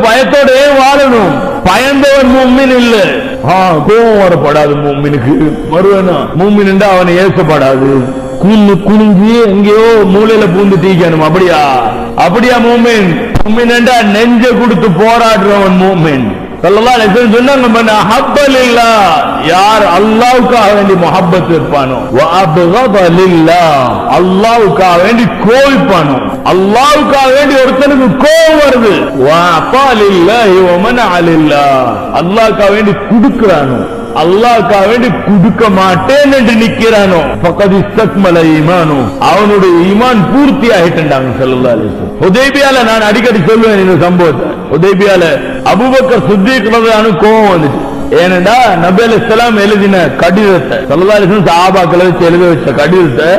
பயத்தோட வாழணும். பயந்தவன் மூமின் இல்ல. ஆ, கோபம் வரப்படாது மூமினுக்கு. வருவனா மூமின் அவனை ஏசப்படாது. குனு குனிஞ்சு எங்கேயோ மூலையில பூந்து தீக்கணும் அப்படியா? அப்படியா மூமின்? மூமின் நெஞ்ச கொடுத்து போராடுறவன் மூமின். ஸல்லல்லாஹு சொன்னாங்க மன் அஹப்ப லில்லாஹ் யார் அல்லாஹ்வுக்காக வேண்டி முஹப்பத் இருப்பானோ வ அப்கத லில்லாஹ் அல்லாஹ்வுக்காக வேண்டி கோவிப்பானோ? அல்லாவுக்காக வேண்டி ஒருத்தனுக்கு கோபம் வருது. அப்பா அஃபா லில்லாஹி வ மனஅ வேண்டி குடுக்குறானோ? அல்லாஹ்க்காக வேண்டி குடுக்க மாட்டேன் என்று நிக்கிறானோ? பக்கத்து இஸ்தக்மல ஈமானோ? அவனுடைய ஈமான் பூர்த்தி ஆகிட்டாங்க ஸல்லல்லாஹு உதேபியால நான் அடிக்கடி சொல்லுவேன் இந்த சம்பவத்தை. உதேபியால அபூபக்கர் சித்திக் ரலியல்லாஹு கோவம் வந்துச்சு. ஏனண்டா நபி அலைஹிஸ்ஸலாம் எழுதின கடிதத்தை ஸல்லல்லாஹு அலைஹி வஸல்லம் வச்சு எழுத வச்ச கடிதத்தை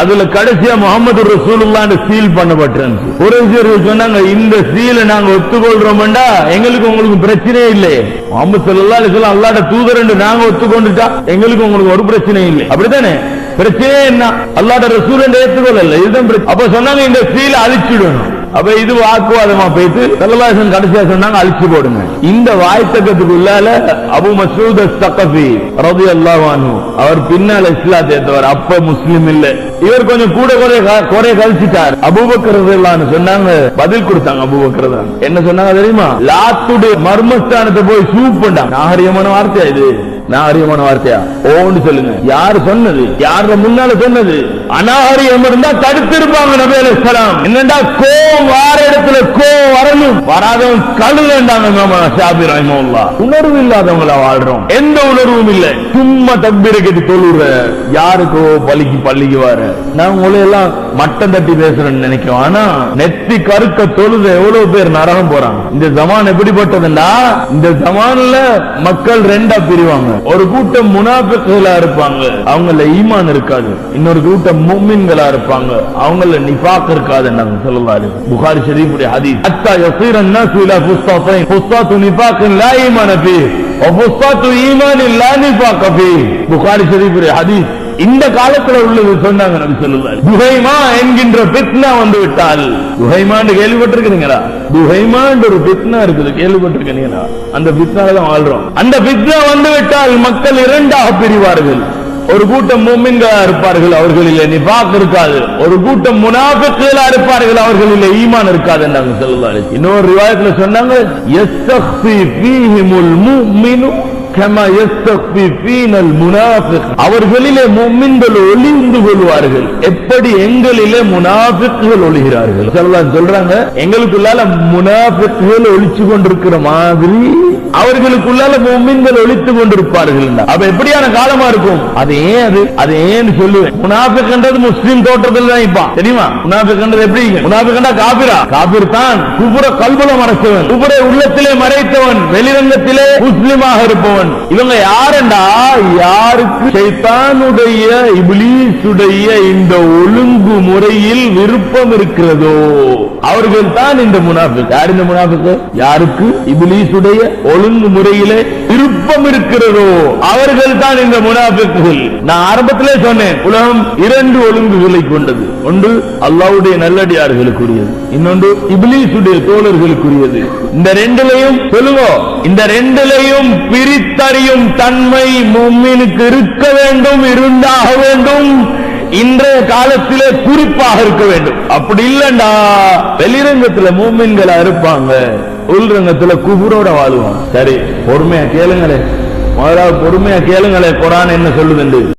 அதுல கடைசியா முகமது ரசூலுல்லான்னு சீல் பண்ணப்பட்டிருந்து ஒரு சிலர் சொன்னாங்க இந்த சீலை நாங்க ஒத்துக்கொள்றோம்டா எங்களுக்கு உங்களுக்கு பிரச்சனையே இல்லை முகமது சல்லா அலைஹி அல்லாட தூதர் நாங்க ஒத்துக்கொண்டுட்டா எங்களுக்கு உங்களுக்கு ஒரு பிரச்சனையும் இல்லை. அப்படித்தானே? பிரச்சனையே என்ன? அல்லாட ரசூல் என்று ஏற்றுக்கொள்ளல இதுதான் அப்ப சொன்னாங்க இந்த சீலை அழிச்சிடணும். அப்ப இது வாக்குவாதமா போயிட்டு செல்லவாசன் கடைசியா சொன்னாங்க அழிச்சு போடுங்க. இந்த வாய்த்தக்கத்துக்குள்ளால அபு மசூத் தக்கபி ரவி அன்ஹு அவர் பின்னால இஸ்லா சேர்ந்தவர் அப்ப முஸ்லிம் இல்ல. இவர் கொஞ்சம் கூட குறை கழிச்சிட்டார். அபுபக்கர் சொன்னாங்க பதில் கொடுத்தாங்க அபுபக்கர் தான். என்ன சொன்னாங்க தெரியுமா? லாத்துடைய மர்மஸ்தானத்தை போய் சூப் பண்ணாங்க. நாகரிகமான வார்த்தையா இது? நாகரிகமான வார்த்தையா? ஓன்னு சொல்லுங்க. யார் சொன்னது? யார முன்னால சொன்னது? அநாகரிகம் இருந்தா தடுத்து தடுத்திருப்பாங்க நபி அலி அலைஹிஸ்ஸலாம் என்னடா கோவம் வார இடத்துல கோவம் வரணும்? வராதவன் கழுதாண்டாங்க மாமா ஷாபி ரஹிமஹுல்லா உணர்வு இல்லாதவங்கள வாழ்றோம். எந்த உணர்வும் இல்ல. சும்மா தக்பீரை கட்டி தொழுற. யாருக்கோ பலிக்கு பள்ளிக்கு வர. நான் உங்களை எல்லாம் மட்டம் தட்டி பேசுறேன்னு நினைக்கிறோம். ஆனா நெத்தி கருக்க தொழுது எவ்வளவு பேர் நரகம் போறாங்க? இந்த ஜமான் எப்படிப்பட்டதுன்னா இந்த ஜமான்ல மக்கள் ரெண்டா பிரிவாங்க. ஒரு கூட்டம் முனாபிக்குகளா இருப்பாங்க. அவங்கள ஈமான் இருக்காது. இன்னொரு கூட்டம் மும்மின்களா இருப்பாங்க. அவங்க அமல்ல நிபாக் இருக்காது சொல்லலாரு புகாரி ஷரீஃபுடைய ஹதீஸ். அத்தா யசீர் அன்னாஸ் இலா ஃபுஸ்தாத்தைன் ஃபுஸ்தாத்து நிபாக்கின் லா ஈமான ஃபீ. வ ஃபுஸ்தாத்து ஈமானின் லா புகாரி ஷரீஃபுடைய ஹதீஸ் இந்த காலத்துல உள்ளது சொன்னாங்க நபி சொல்லுவார் துஹைமா என்கின்ற பித்னா வந்து விட்டால். துஹைமான்னு கேள்விப்பட்டிருக்கிறீங்களா? துஹைமான்னு ஒரு பித்னா இருக்குது கேள்விப்பட்டிருக்கிறீங்களா? அந்த பித்னால தான் வாழ்றோம். அந்த பித்னா வந்து விட்டால் மக்கள் இரண்டாக பிரிவார்கள். ஒரு கூட்டம் மூமின்களா இருப்பார்கள் அவர்களிலே நிபாக் இருக்காது. ஒரு கூட்டம் முனாஃபிக்குகளா இருப்பார்கள் அவர்களிலே ஈமான் இருக்காது என்றாங்க சொல்லுவாரு இன்னொரு ரிவாயத்துல சொன்னாங்க அவர்களிலே மும்மின்கள் ஒளிந்து கொள்வார்கள். எப்படி எங்களிலே முனாஃபிக்குகள் ஒளிகிறார்கள்? சொல்றாங்க எங்களுக்குள்ளால முனாஃபிக்குகள் ஒளிச்சு கொண்டிருக்கிற மாதிரி அவர்களுக்குள்ளால மும்மின்கள் ஒழித்து கொண்டிருப்பார்கள். அப்ப எப்படியான காலமா இருக்கும்? அது ஏன் அது? அது ஏன்னு சொல்லுவேன் முனாஃபிக்ன்றது முஸ்லிம் தோற்றத்தில் தான் இப்ப. தெரியுமா? முனாஃபிக்ன்றது எப்படி? முனாஃபிக்ண்டா காபிரா. காபிர் தான் குபுர கல்புல மறைச்சவன் குபுரை உள்ளத்திலே மறைத்தவன். வெளிரங்கத்திலே முஸ்லிமாக இருப்பவன். இவங்க யாருண்டா யாருக்கு? சைத்தானுடைய இபிலீசுடைய இந்த ஒழுங்கு முறையில் விருப்பம் இருக்கிறதோ? அவர்கள் தான் இந்த முனாஃபிக். யார் இந்த முனாஃபிக் யாருக்கு? இபிலீசுடைய ஒழுங்கு முறையிலே விருப்பம் இருக்கிறதோ அவர்கள் தான் இந்த முனாஃபிக்குகள். நான் ஆரம்பத்திலே சொன்னேன் உலகம் இரண்டு ஒழுங்குகளை கொண்டது. ஒன்று அல்லாவுடைய நல்லடியார்களுக்குரியது. இன்னொன்று இபிலிசுடைய தோழர்களுக்குரியது. இந்த ரெண்டுலையும் சொல்லுவோம் இந்த ரெண்டுலையும் பிரித்தறியும் தன்மை மும்மினுக்கு இருக்க வேண்டும் இருந்தாக வேண்டும். இன்றைய காலத்திலே குறிப்பாக இருக்க வேண்டும். அப்படி இல்லைண்டா. வெளிரங்கத்துல மூமின்களா இருப்பாங்க. உள்ரங்கத்துல குபுரோட வாழுவாங்க சரி பொறுமையா கேளுங்களே. முதலாவது பொறுமையா கேளுங்களே குரான் என்ன சொல்லுதுண்டு